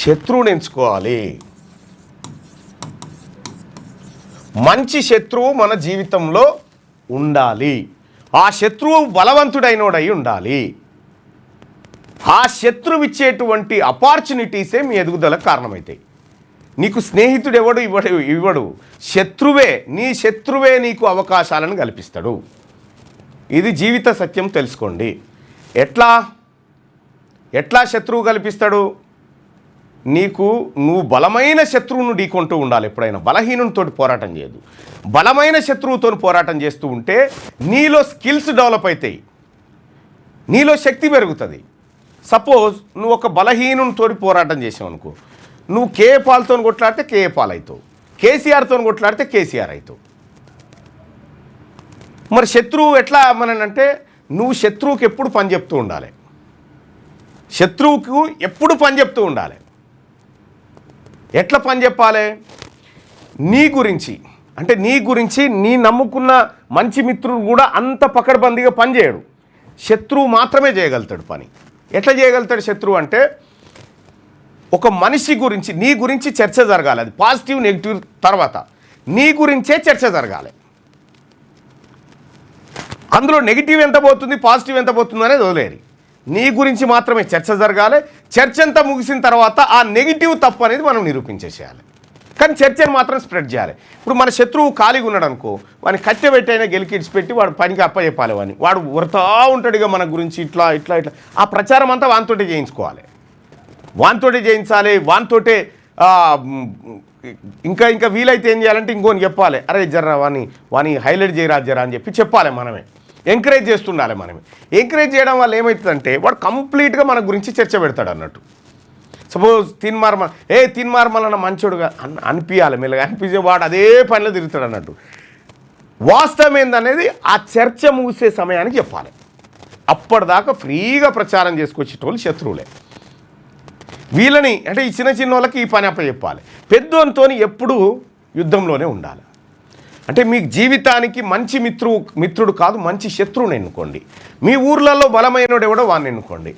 శత్రువుని ఎంచుకోవాలి. మంచి శత్రువు మన జీవితంలో ఉండాలి. ఆ శత్రువు బలవంతుడైనోడై ఉండాలి. ఆ శత్రువు ఇచ్చేటువంటి అపార్చునిటీసే మీ ఎదుగుదలకు కారణమవుతాయి నీకు స్నేహితుడు ఎవడు ఇవ్వడు ఇవ్వడు. శత్రువే నీ శత్రువే నీకు అవకాశాలను కల్పిస్తాడు. ఇది జీవిత సత్యం తెలుసుకోండి. ఎట్లా? ఎట్లా శత్రువు కల్పిస్తాడు? నీకు నువ్వు బలమైన శత్రువును ఢీకొంటూ ఉండాలి ఎప్పుడైనా. బలహీనునితో పోరాటం చేయదు. బలమైన శత్రువుతో పోరాటం చేస్తూ ఉంటే నీలో స్కిల్స్ డెవలప్ అవుతాయి నీలో శక్తి పెరుగుతుంది. సపోజ్ నువ్వు ఒక బలహీనునితో పోరాటం చేసావు అనుకో నువ్వు కే పాల్తో కొట్లాడితే కే పాల్ అవుతావు కేసీఆర్తో కొట్లాడితే కేసీఆర్ అవుతావు మరి శత్రువు ఎట్లా మననంటే నువ్వు శత్రువుకి ఎప్పుడు పని చెప్తూ ఉండాలి. శత్రువుకు ఎప్పుడు పని చెప్తూ ఉండాలి. ఎట్లా పని చెప్పాలి? నీ గురించి. అంటే నీ గురించి నీ నమ్ముకున్న మంచి మిత్రుడు కూడా అంత పకడ్బందీగా పని చేయడు. శత్రువు మాత్రమే చేయగలుగుతాడు పని. ఎట్లా చేయగలుగుతాడు శత్రువు అంటే ఒక మనిషి గురించి నీ గురించి చర్చ జరగాలి. అది పాజిటివ్ నెగిటివ్ తర్వాత. నీ గురించే చర్చ జరగాలి. అందులో నెగిటివ్ ఎంత పోతుంది పాజిటివ్ ఎంత పోతుంది అనేది వదిలేరు. నీ గురించి మాత్రమే చర్చ జరగాలి. చర్చ అంతా ముగిసిన తర్వాత ఆ నెగిటివ్ తప్పు అనేది మనం నిరూపించేసేయాలి. కానీ చర్చను మాత్రం స్ప్రెడ్ చేయాలి. ఇప్పుడు మన శత్రువు ఖాళీగా ఉన్నాడు అనుకో వాడిని కట్టెబెట్టైనా గెలికిడ్స్ పెట్టి వాడు పనికి అప్పచెప్పాలి వాడిని వాడు వృతా ఉంటాడుగా మన గురించి ఇట్లా ఇట్లా ఇట్లా. ఆ ప్రచారం అంతా వానితోటే చేయించుకోవాలి. వానితోటే చేయించాలి. వానితోటే ఇంకా ఇంకా వీలైతే ఏం చేయాలంటే ఇంకోని చెప్పాలి. అరే జర్రా వాని వాని హైలైట్ చేయరా జరా అని చెప్పి చెప్పాలి మనమే. ఎంకరేజ్ చేస్తుండాలి మనమే ఎంకరేజ్ చేయడం వల్ల ఏమవుతుందంటే వాడు కంప్లీట్గా మన గురించి చర్చ పెడతాడు అన్నట్టు. సపోజ్ తిన్మార్మ ఏ తిన్మార్మలన్న మంచోడుగా అన్ అనిపించాలి మెల్లగా అనిపించే వాడు అదే పనిలో తిరుగుతాడు అన్నట్టు. వాస్తవం ఏందనేది ఆ చర్చ ముగిసే సమయానికి చెప్పాలి. అప్పటిదాకా ఫ్రీగా ప్రచారం చేసుకొచ్చేటోళ్ళు శత్రువులే. వీళ్ళని అంటే ఈ చిన్న చిన్న వాళ్ళకి ఈ పని అప్ప చెప్పాలి పెద్దోనితో ఎప్పుడూ యుద్ధంలోనే ఉండాలి. అంటే మీ జీవితానికి మంచి మిత్రువు మిత్రుడు కాదు మంచి శత్రువుని ఎన్నుకోండి. మీ ఊర్లలో బలమైనడు ఎవడో వాడిని ఎన్నుకోండి.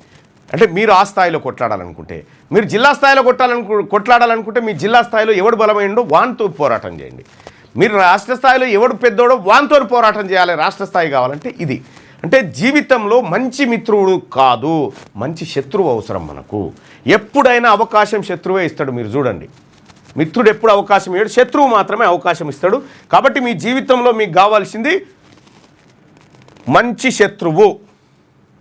అంటే మీరు ఆ స్థాయిలో కొట్లాడాలనుకుంటే మీరు జిల్లా స్థాయిలో కొట్టాలనుకు కొట్లాడాలనుకుంటే మీ జిల్లా స్థాయిలో ఎవడు బలమైనడో వానితో పోరాటం చేయండి. మీరు రాష్ట్ర స్థాయిలో ఎవడు పెద్దోడో వానితో పోరాటం చేయాలి రాష్ట్ర స్థాయి కావాలంటే ఇది. అంటే జీవితంలో మంచి మిత్రుడు కాదు మంచి శత్రువు అవసరం మనకు. ఎప్పుడైనా అవకాశం శత్రువే ఇస్తాడు మీరు చూడండి. మిత్రుడు ఎప్పుడు అవకాశం ఇవ్వడు శత్రువు మాత్రమే అవకాశం ఇస్తాడు. కాబట్టి మీ జీవితంలో మీకు కావాల్సింది మంచి శత్రువు.